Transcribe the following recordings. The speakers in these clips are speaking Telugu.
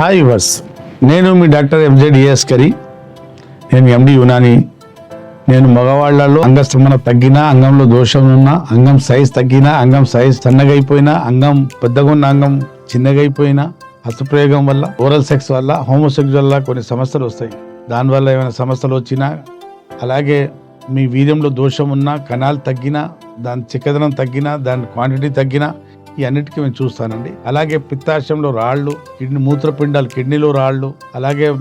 హాయ్ వర్స్ నేను మీ డాక్టర్ ఎంజెడిఎస్ కరి. నేను ఎండి యునాని నేను మగవాళ్ళలో అంగస్తంభన తగ్గినా అంగంలో దోషం ఉన్నా అంగం సైజ్ తగ్గినా అంగం సైజ్ సన్నగైపోయినా అంగం పెద్దగా ఉన్న అంగం చిన్నగైపోయినా హస్తప్రయోగం వల్ల ఓరల్ సెక్స్ వల్ల హోమోసెక్స్ వల్ల కొన్ని సమస్యలు వస్తాయి. దానివల్ల ఏమైనా సమస్యలు వచ్చినా అలాగే మీ వీర్యంలో దోషం ఉన్నా కణాలు తగ్గినా దాని చిక్కదనం తగ్గినా దాని క్వాంటిటీ తగ్గినా ఈ అన్నిటికీ మేము చూస్తానండి. అలాగే పిత్తాశయంలో రాళ్ళు కిడ్నీ మూత్రపిండాలు కిడ్నీలో రాళ్ళు అలాగే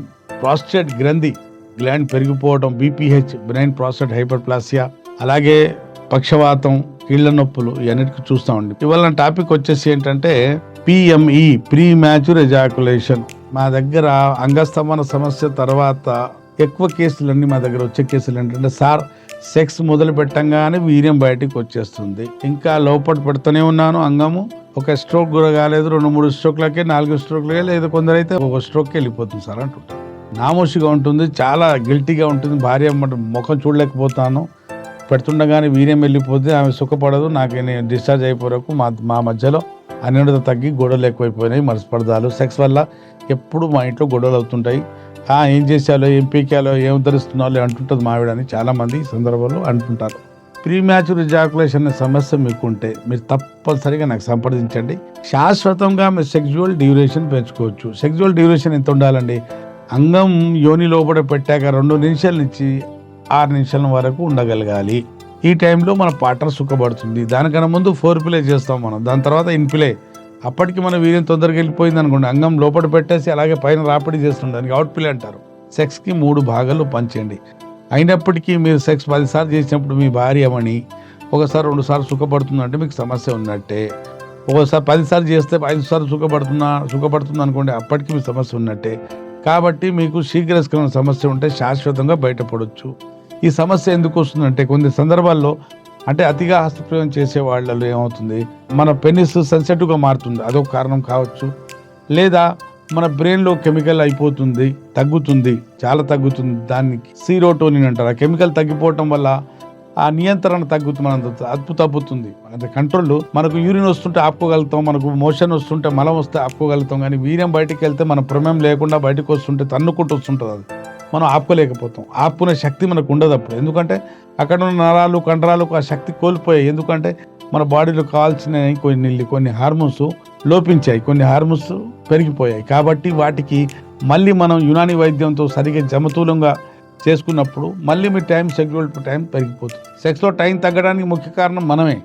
ప్రాస్టేట్ గ్రంథి గ్లాండ్ పెరిగిపోవడం బీపీహెచ్ బ్రెయిన్ ప్రాస్టేట్ హైపర్ప్లాసియా అలాగే పక్షవాతం కీళ్ళ నొప్పులు ఇవన్నిటికీ చూస్తామండి. ఇవాళ టాపిక్ వచ్చేసి ఏంటంటే పిఎంఈ ప్రీ మ్యాచ్యూర్ ఎజాకులేషన్. మా దగ్గర అంగస్తంభన సమస్య తర్వాత ఎక్కువ కేసులన్నీ మా దగ్గర వచ్చే కేసులు ఏంటంటే సార్ సెక్స్ మొదలు పెట్టంగానే వీర్యం బయటికి వచ్చేస్తుంది. ఇంకా లోపల పెడుతూనే ఉన్నాను అంగము. ఒక స్ట్రోక్ కూడా కాలేదు రెండు మూడు స్ట్రోక్లకే నాలుగు స్ట్రోక్లకే లేదా. కొందరైతే ఒక స్ట్రోక్కి వెళ్ళిపోతుంది సార్ అంటుంటారు. నామోషిగా ఉంటుంది చాలా గిల్టీగా ఉంటుంది. భార్య ముఖం చూడలేకపోతాను. పెడుతుండగానే వీర్యం వెళ్ళిపోతే ఆమె సుఖపడదు. నాకు నేను డిశ్చార్జ్ అయిపోరకు మా మా మధ్యలో అన్నిటితో తగ్గి గొడవలు ఎక్కువైపోయినాయి మనస్పర్ధాలు. సెక్స్ వల్ల ఎప్పుడు మా ఇంట్లో గొడవలు అవుతుంటాయి. ఏం చేశాలో ఏం పీకాలో ఏం ధరిస్తున్నాలో అంటుంటుంది మావిడని చాలామంది ఈ సందర్భంలో అంటుంటారు. ప్రీ మ్యాచ్యూర్ జాకులేషన్ అనే సమస్య మీకు ఉంటే మీరు తప్పనిసరిగా నాకు సంప్రదించండి. శాశ్వతంగా మీరు సెక్జువల్ డ్యూరేషన్ పెంచుకోవచ్చు. సెక్జువల్ డ్యూరేషన్ ఎంత ఉండాలండి? అంగం యోని లోపల పెట్టాక రెండు నిమిషాల నుంచి ఆరు నిమిషాల వరకు ఉండగలగాలి. ఈ టైంలో మన పార్ట్నర్ సుఖపడుతుంది. దానికన్నా ముందు ఫోర్ ప్లే చేస్తాం మనం. దాని తర్వాత ఇన్ప్లే అప్పటికి మన వీర్యం తొందరగా వెళ్ళిపోయింది అనుకోండి అంగం లోపల పెట్టేసి అలాగే పైన రాపిడి చేస్తుంది దానికి అవుట్పిల్ అంటారు. సెక్స్కి మూడు భాగాలు పంచండి అయినప్పటికీ మీరు సెక్స్ పదిసార్లు చేసినప్పుడు మీ భార్యమని ఒకసారి రెండు సార్లు సుఖపడుతుందంటే మీకు సమస్య ఉన్నట్టే. ఒకసారి పదిసార్లు చేస్తే ఐదు సార్లు సుఖపడుతున్నా సుఖపడుతుంది అనుకోండి అప్పటికి మీ సమస్య ఉన్నట్టే. కాబట్టి మీకు శీఘ్రస్కరణ సమస్య ఉంటే శాశ్వతంగా బయటపడవచ్చు ఈ సమస్య ఎందుకు వస్తుందంటే కొన్ని సందర్భాల్లో అంటే అతిగా హస్తప్రయోగం చేసే వాళ్ళలో ఏమవుతుంది? మన పెనిస్ సెన్సిటివ్గా మారుతుంది. అదొక కారణం కావచ్చు. లేదా మన బ్రెయిన్లో కెమికల్ అయిపోతుంది తగ్గుతుంది చాలా తగ్గుతుంది. దానికి సీరోటోనిన్ అంటారు. ఆ కెమికల్ తగ్గిపోవటం వల్ల ఆ నియంత్రణ తగ్గుతుంది మన అదుపు తగ్గుతుంది. అంటే కంట్రోల్ మనకు యూరిన్ వస్తుంటే ఆపుకోగలుగుతాం మనకు మోషన్ వస్తుంటే మలం వస్తే ఆపుకోగలుగుతాం. కానీ వీర్యం బయటికి వెళ్తే మన ప్రమేయం లేకుండా బయటకు వస్తుంటే తన్నుకుంటూ వస్తుంటుంది అది. మనం ఆపుకోలేకపోతాం. ఆపుకునే శక్తి మనకు ఉండదు అప్పుడు. ఎందుకంటే అక్కడ ఉన్న నరాలు కండరాలకు ఆ శక్తి కోల్పోయాయి. ఎందుకంటే మన బాడీలో కావాల్సిన కొన్ని కొన్ని హార్మోన్స్ లోపించాయి. కొన్ని హార్మోన్స్ పెరిగిపోయాయి. కాబట్టి వాటికి మళ్ళీ మనం యునాని వైద్యంతో సరిగ్గా జమతూలంగా చేసుకున్నప్పుడు మళ్ళీ మీ టైం షెడ్యూల్ టైం పెరిగిపోతుంది. సెక్స్లో టైం తగ్గడానికి ముఖ్య కారణం మనమే.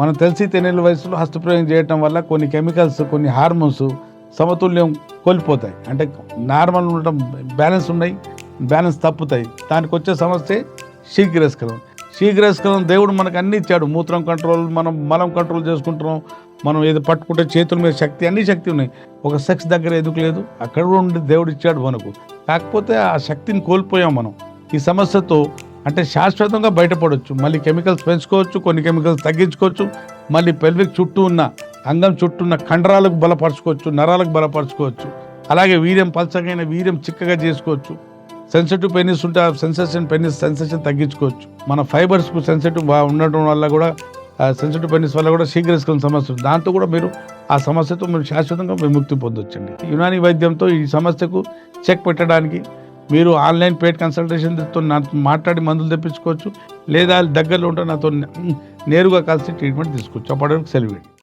మనం తెలిసి తెలియని వయసులో హస్తప్రయోగం చేయటం వల్ల కొన్ని కెమికల్స్ కొన్ని హార్మోన్స్ సమతుల్యం కోల్పోతాయి. అంటే నార్మల్ ఉండటం బ్యాలెన్స్ ఉన్నాయి. బ్యాలెన్స్ తప్పుతాయి. దానికి వచ్చే సమస్య శీఘ్రస్కలం శీఘ్రస్కలం దేవుడు మనకు అన్ని ఇచ్చాడు. మూత్రం కంట్రోల్ మనం మలం కంట్రోల్ చేసుకుంటున్నాం. మనం ఏది పట్టుకుంటే చేతుల మీద శక్తి అన్ని శక్తి ఉన్నాయి. ఒక సెక్స్ దగ్గర ఎందుకు లేదు? అక్కడ కూడా ఉండి దేవుడు ఇచ్చాడు మనకు. కాకపోతే ఆ శక్తిని కోల్పోయాం మనం. ఈ సమస్యతో అంటే శాశ్వతంగా బయటపడవచ్చు మళ్ళీ కెమికల్స్ పెంచుకోవచ్చు కొన్ని కెమికల్స్ తగ్గించుకోవచ్చు. మళ్ళీ పెల్విక్ చుట్టూ ఉన్న అంగం చుట్టూ ఉన్న కండరాలకు బలపరచుకోవచ్చు నరాలకు బలపరచుకోవచ్చు. అలాగే వీర్యం పల్చగైన వీర్యం చిక్కగా చేసుకోవచ్చు. సెన్సిటివ్ పెనిస్ ఉంటే ఆ సెన్సేషన్ పెనిస్ సెన్సేషన్ తగ్గించుకోవచ్చు. మన ఫైబర్స్కు సెన్సిటివ్ బా ఉండటం వల్ల కూడా సెన్సిటివ్ పెనిస్ వల్ల కూడా శీఘ్రస్కరణ సమస్య దాంతో కూడా మీరు ఆ సమస్యతో మీరు శాశ్వతంగా విముక్తి పొందొచ్చండి. యునాని వైద్యంతో ఈ సమస్యకు చెక్ పెట్టడానికి మీరు ఆన్లైన్ పేడ్ కన్సల్టేషన్తో నాతో మాట్లాడి మందులు తెప్పించుకోవచ్చు. లేదా దగ్గరలో ఉంటే నాతో నేరుగా కలిసి ట్రీట్మెంట్ తీసుకోవచ్చు. అప్పటివరకు సెలవు